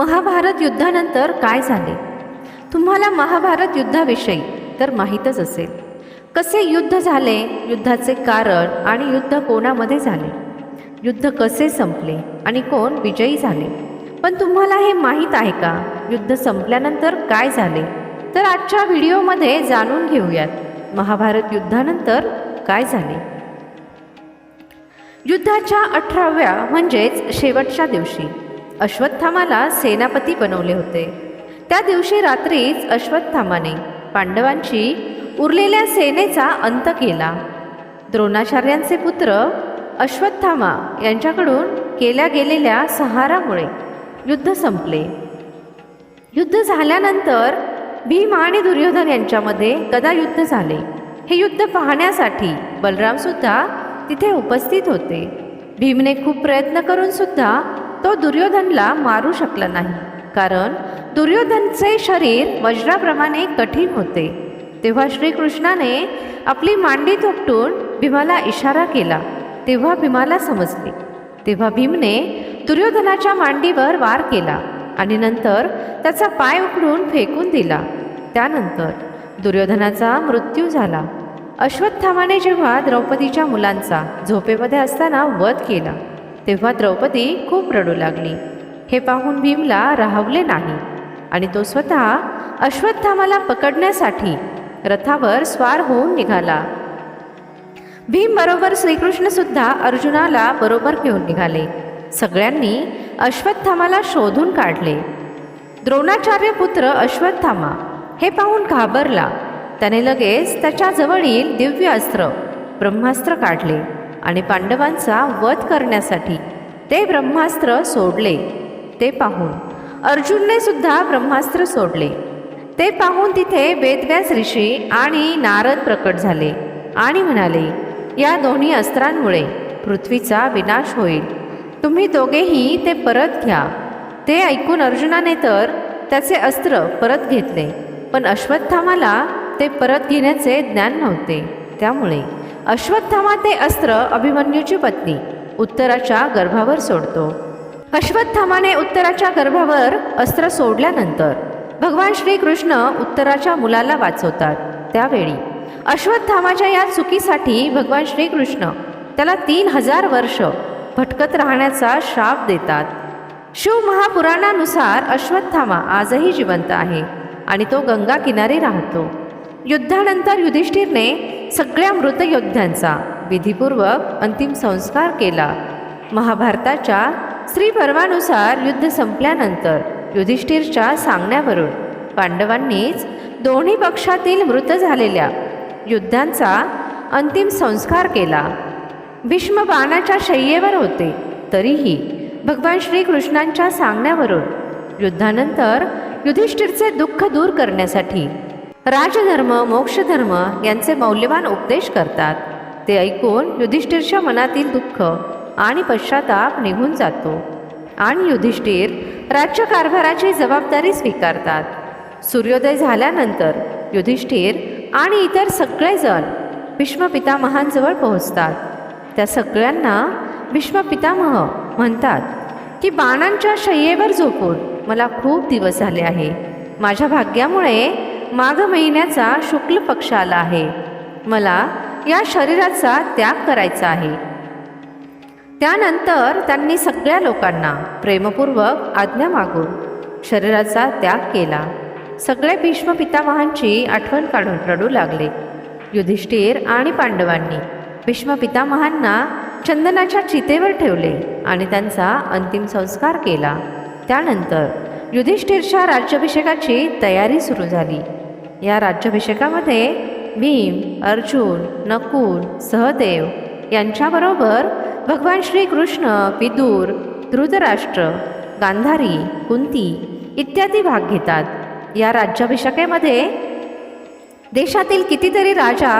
महाभारत युद्धानंतर काय झाले? तुम्हाला महाभारत युद्धाविषयी तर माहीतच असेल. कसे युद्ध झाले? युद्धाचे कारण आणि युद्ध कोणामध्ये झाले? युद्ध कसे संपले आणि कोण विजयी झाले? पण तुम्हाला हे माहीत आहे का? युद्ध संपल्यानंतर काय झाले? तर आजच्या व्हिडिओमध्ये जाणून घेऊयात. महाभारत युद्धानंतर काय झाले? युद्धाच्या अठराव्या म्हणजेच शेवटच्या दिवशी अश्वत्थामाला सेनापती बनवले होते. त्या दिवशी रात्रीच अश्वत्थामाने पांडवांची उरलेल्या सेनेचा अंत केला. द्रोणाचार्यांचे पुत्र अश्वत्थामा यांच्याकडून केल्या गेलेल्या सहारामुळे युद्ध संपले. युद्ध झाल्यानंतर भीम आणि दुर्योधन यांच्यामध्ये गदायुद्ध झाले. हे युद्ध पाहण्यासाठी बलरामसुद्धा तिथे उपस्थित होते. भीमने खूप प्रयत्न करूनसुद्धा तो दुर्योधनला मारू शकला नाही. कारण दुर्योधनचे शरीर वज्राप्रमाणे कठीण होते. तेव्हा श्रीकृष्णाने आपली मांडी थोपटून भीमाला इशारा केला. तेव्हा भीमाला समजले. तेव्हा भीमने दुर्योधनाच्या मांडीवर वार केला आणि नंतर त्याचा पाय उकडून फेकून दिला. त्यानंतर दुर्योधनाचा मृत्यू झाला. अश्वत्थामाने जेव्हा द्रौपदीच्या मुलांचा झोपेमध्ये असताना वध केला. तेव्हा द्रौपदी खूप रडू लागली. हे पाहून भीमला राहवले नाही आणि तो स्वतः अश्वत्थामाला पकडण्यासाठी रथावर स्वार होऊन निघाला. भीम बरोबर श्रीकृष्णसुद्धा अर्जुनाला बरोबर घेऊन निघाले. सगळ्यांनी अश्वत्थामाला शोधून काढले. द्रोणाचार्य पुत्र अश्वत्थामा हे पाहून घाबरला. त्याने लगेच त्याच्याजवळील दिव्य अस्त्र ब्रह्मास्त्र काढले. आणि पांडवांचा वध करण्यासाठी ते ब्रह्मास्त्र सोडले. ते पाहून अर्जुनने सुद्धा ब्रह्मास्त्र सोडले. ते पाहून तिथे वेदव्यास ऋषी आणि नारद प्रकट झाले आणि म्हणाले या दोन्ही अस्त्रांमुळे पृथ्वीचा विनाश होईल. तुम्ही दोघेही ते परत घ्या. ते ऐकून अर्जुनाने तर त्याचे अस्त्र परत घेतले पण अश्वत्थामाला ते परत घेण्याचे ज्ञान नव्हते. त्यामुळे अश्वत्थामा ते अस्त्र अभिमन्यूची पत्नी उत्तराच्या गर्भावर सोडतो. अश्वत्थामाने उत्तराच्या गर्भावर अस्त्र सोडल्यानंतर भगवान श्रीकृष्ण उत्तराच्या मुलाला वाचवतात. त्यावेळी अश्वत्थामाच्या या चुकीसाठी भगवान श्रीकृष्ण त्याला तीन हजार वर्ष भटकत राहण्याचा शाप देतात. शिव महापुराणानुसार अश्वत्थामा आजही जिवंत आहे आणि तो गंगा किनारी राहतो. युद्धानंतर युधिष्ठिरने सगळ्या मृत योद्ध्यांचा विधीपूर्वक अंतिम संस्कार केला. महाभारताच्या स्त्रीपर्वानुसार युद्ध संपल्यानंतर युधिष्ठिरच्या सांगण्यावरून पांडवांनीच दोन्ही पक्षातील मृत झालेल्या युद्धांचा अंतिम संस्कार केला. भीष्म बाणाच्या शय्येवर होते तरीही भगवान श्रीकृष्णांच्या सांगण्यावरून युद्धानंतर युधिष्ठिरचे दुःख दूर करण्यासाठी राजधर्म मोक्षधर्म यांचे मौल्यवान उपदेश करतात. ते ऐकून युधिष्ठिरच्या मनातील दुःख आणि पश्चाताप निघून जातो. आणि युधिष्ठिर राज्यकारभाराची जबाबदारी स्वीकारतात. सूर्योदय झाल्यानंतर युधिष्ठिर आणि इतर सगळेजण भीष्मपितामहांजवळ पोहोचतात. त्या सगळ्यांना भीष्मपितामह म्हणतात की बाणांच्या शय्येवर झोपून मला खूप दिवस झाले आहे. माझ्या भाग्यामुळे माघ महिन्याचा शुक्ल पक्ष आला आहे. मला या शरीराचा त्याग करायचा आहे. त्यानंतर त्यांनी सगळ्या लोकांना प्रेमपूर्वक आज्ञा मागून शरीराचा त्याग केला. सगळे भीष्म पितामहांची आठवण काढून रडू लागले. युधिष्ठिर आणि पांडवांनी भीष्म पितामहांना चंदनाच्या चितेवर ठेवले आणि त्यांचा अंतिम संस्कार केला. त्यानंतर युधिष्ठिरच्या राज्याभिषेकाची तयारी सुरू झाली. या राज्याभिषेकामध्ये भीम अर्जुन नकुल सहदेव यांच्याबरोबर भगवान श्रीकृष्ण विदूर धृतराष्ट्र गांधारी कुंती इत्यादी भाग घेतात. या राज्याभिषेकामध्ये देशातील कितीतरी राजा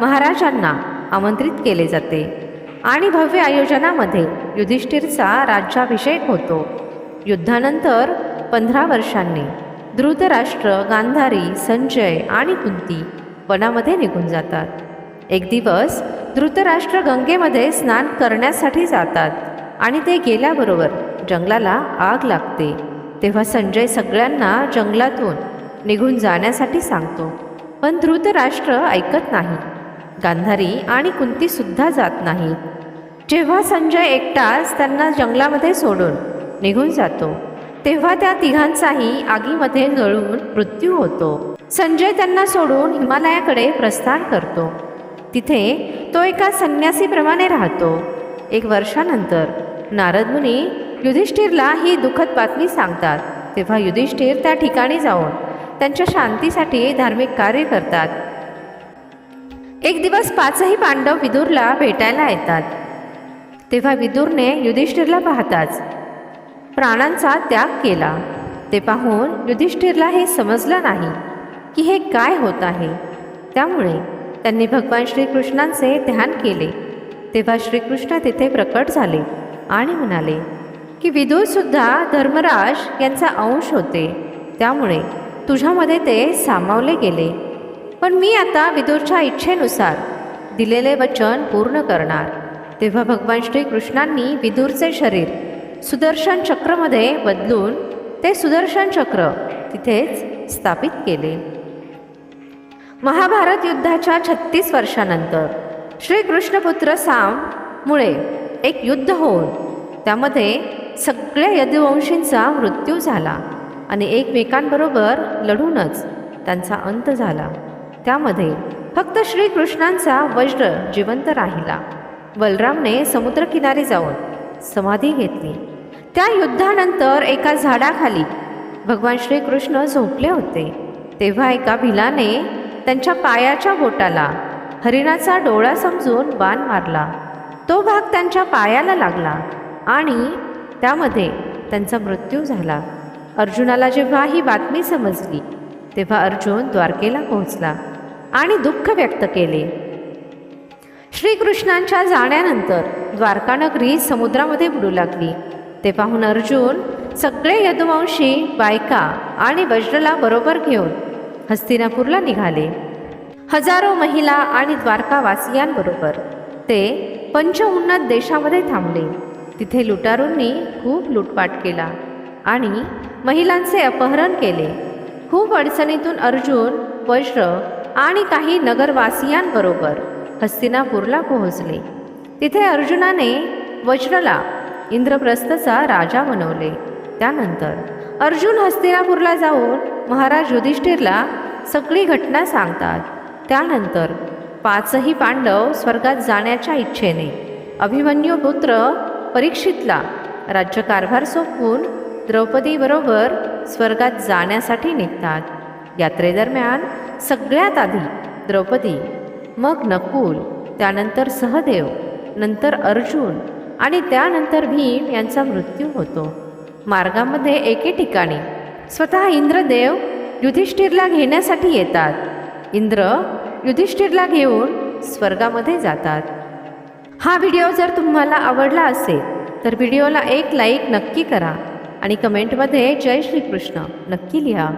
महाराजांना आमंत्रित केले जाते आणि भव्य आयोजनामध्ये युधिष्ठिरचा राज्याभिषेक होतो. युद्धानंतर पंधरा वर्षांनी धृतराष्ट्र गांधारी संजय आणि कुंती वनामध्ये निघून जातात. एक दिवस धृतराष्ट्र गंगेमध्ये स्नान करण्यासाठी जातात आणि ते गेल्याबरोबर जंगलाला आग लागते. तेव्हा संजय सगळ्यांना जंगलातून निघून जाण्यासाठी सांगतो पण धृतराष्ट्र ऐकत नाही. गांधारी आणि कुंतीसुद्धा जात नाही जेव्हा संजय एकटाच त्यांना जंगलामध्ये सोडून निघून जातो तेव्हा त्या तिघांचाही आगीमध्ये जळून मृत्यू होतो. संजय त्यांना सोडून हिमालयाकडे प्रस्थान करतो. तिथे तो एका संन्यासीप्रमाणे राहतो. एक वर्षानंतर नारद मुनी युधिष्ठिरला ही दुःखद बातमी सांगतात. तेव्हा युधिष्ठिर त्या ठिकाणी जाऊन त्यांच्या शांतीसाठी धार्मिक कार्य करतात. एक दिवस पाचही पांडव विदूरला भेटायला येतात. तेव्हा विदूरने युधिष्ठिरला पाहताच प्राणांचा त्याग केला. ते पाहून युधिष्ठिरला हे समजलं नाही की हे काय होत आहे. त्यामुळे त्यांनी भगवान श्रीकृष्णांचे ध्यान केले. तेव्हा श्रीकृष्ण तिथे प्रकट झाले आणि म्हणाले की विदूरसुद्धा धर्मराज यांचा अंश होते. त्यामुळे तुझ्यामध्ये ते सामावले गेले. पण मी आता विदूरच्या इच्छेनुसार दिलेले वचन पूर्ण करणार. तेव्हा भगवान श्रीकृष्णांनी विदूरचे शरीर सुदर्शन चक्रमध्ये बदलून ते सुदर्शन चक्र तिथेच स्थापित केले. महाभारत युद्धाच्या छत्तीस वर्षानंतर श्रीकृष्णपुत्र साममुळे एक युद्ध होऊन त्यामध्ये सगळ्या यदुवंशींचा मृत्यू झाला आणि एकमेकांबरोबर लढूनच त्यांचा अंत झाला. त्यामध्ये फक्त श्रीकृष्णांचा वज्र जिवंत राहिला. बलरामने समुद्रकिनारी जाऊन समाधी घेतली. त्या युद्धानंतर एका झाडाखाली भगवान श्रीकृष्ण झोपले होते. तेव्हा एका भिलाने त्यांच्या पायाच्या बोटाला हरिणाचा डोळा समजून बाण मारला. तो भाग त्यांच्या पायाला लागला आणि त्यामध्ये त्यांचा मृत्यू झाला. अर्जुनाला जेव्हा ही बातमी समजली तेव्हा अर्जुन द्वारकेला पोहोचला आणि दुःख व्यक्त केले. श्रीकृष्णांच्या जाण्यानंतर द्वारकानगरी समुद्रामध्ये बुडू लागली. ते पाहून अर्जुन सगळे यदुवंशी बायका आणि वज्रला बरोबर घेऊन हस्तिनापूरला निघाले. हजारो महिला आणि द्वारकावासियांबरोबर ते पंचउन्नत देशामध्ये थांबले. तिथे लुटारूंनी खूप लूटपाट केला आणि महिलांचे अपहरण केले. खूप अडचणीतून अर्जुन वज्र आणि काही नगरवासियांबरोबर हस्तिनापूरला पोहोचले. तिथे अर्जुनाने वज्रला इंद्रप्रस्थचा राजा बनवले. त्यानंतर अर्जुन हस्तिनापूरला जाऊन महाराज युधिष्ठिरला सगळी घटना सांगतात. त्यानंतर पाचही पांडव स्वर्गात जाण्याच्या इच्छेने अभिमन्यू पुत्र परीक्षितला राज्यकारभार सोपवून द्रौपदीबरोबर स्वर्गात जाण्यासाठी निघतात. यात्रेदरम्यान सगळ्यात आधी द्रौपदी मग नकुल त्यानंतर सहदेव नंतर अर्जुन आणि त्यानंतर भीम यांचा मृत्यू होतो. मार्गामध्ये एके ठिकाणी स्वतः इंद्रदेव युधिष्ठिरला घेण्यासाठी येतात. इंद्र युधिष्ठिरला घेऊन स्वर्गामध्ये जातात. हा व्हिडिओ जर तुम्हाला आवडला असेल तर व्हिडिओला एक लाईक नक्की करा आणि कमेंटमध्ये जय श्रीकृष्ण नक्की लिहा.